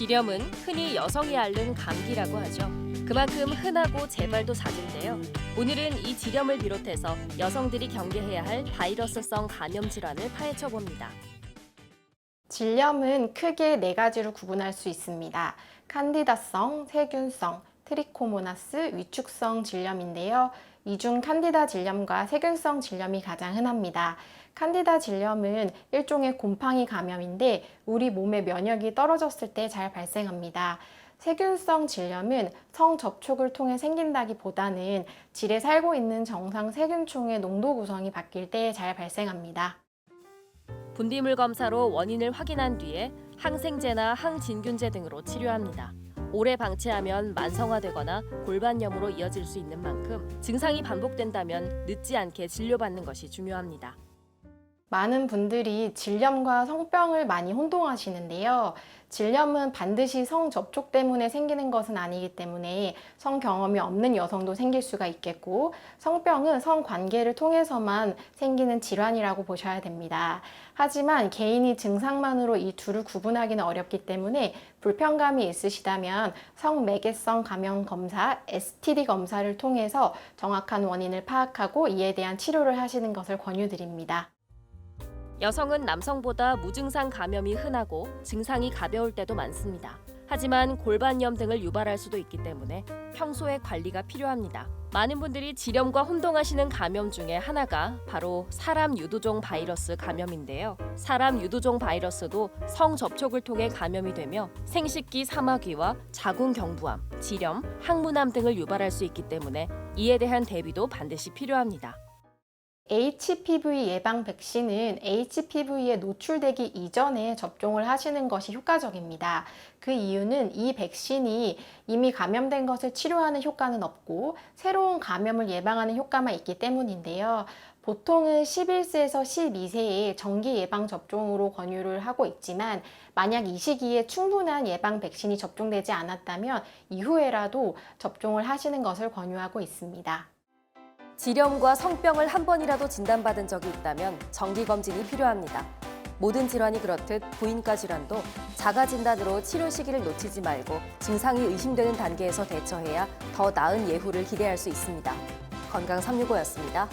지렴은 흔히 여성이 앓는 감기라고 하죠. 그만큼 흔하고 재발도 잦은데요. 오늘은 이 지렴을 비롯해서 여성들이 경계해야 할 바이러스성 감염 질환을 파헤쳐 봅니다. 질염은 크게 네 가지로 구분할 수 있습니다. 칸디다성, 세균성, 트리코모나스, 위축성 질염인데요. 이중 칸디다 질염과 세균성 질염이 가장 흔합니다. 칸디다 질염은 일종의 곰팡이 감염인데 우리 몸의 면역이 떨어졌을 때 잘 발생합니다. 세균성 질염은 성 접촉을 통해 생긴다기보다는 질에 살고 있는 정상 세균총의 농도 구성이 바뀔 때 잘 발생합니다. 분비물 검사로 원인을 확인한 뒤에 항생제나 항진균제 등으로 치료합니다. 오래 방치하면 만성화되거나 골반염으로 이어질 수 있는 만큼 증상이 반복된다면 늦지 않게 진료받는 것이 중요합니다. 많은 분들이 질염과 성병을 많이 혼동하시는데요. 질염은 반드시 성 접촉 때문에 생기는 것은 아니기 때문에 성 경험이 없는 여성도 생길 수가 있겠고, 성병은 성 관계를 통해서만 생기는 질환이라고 보셔야 됩니다. 하지만 개인이 증상만으로 이 둘을 구분하기는 어렵기 때문에 불편감이 있으시다면 성매개성 감염 검사, STD 검사를 통해서 정확한 원인을 파악하고 이에 대한 치료를 하시는 것을 권유드립니다. 여성은 남성보다 무증상 감염이 흔하고 증상이 가벼울 때도 많습니다. 하지만 골반염 등을 유발할 수도 있기 때문에 평소에 관리가 필요합니다. 많은 분들이 지렴과 혼동하시는 감염 중에 하나가 바로 사람 유두종 바이러스 감염인데요. 사람 유두종 바이러스도 성 접촉을 통해 감염이 되며 생식기 사마귀와 자궁경부암, 지렴, 항문암 등을 유발할 수 있기 때문에 이에 대한 대비도 반드시 필요합니다. HPV 예방 백신은 HPV에 노출되기 이전에 접종을 하시는 것이 효과적입니다. 그 이유는 이 백신이 이미 감염된 것을 치료하는 효과는 없고 새로운 감염을 예방하는 효과만 있기 때문인데요. 보통은 11세에서 12세에 정기 예방 접종으로 권유를 하고 있지만 만약 이 시기에 충분한 예방 백신이 접종되지 않았다면 이후에라도 접종을 하시는 것을 권유하고 있습니다. 지렴과 성병을 한 번이라도 진단받은 적이 있다면 정기 검진이 필요합니다. 모든 질환이 그렇듯 부인과 질환도 자가 진단으로 치료 시기를 놓치지 말고 증상이 의심되는 단계에서 대처해야 더 나은 예후를 기대할 수 있습니다. 건강 365였습니다.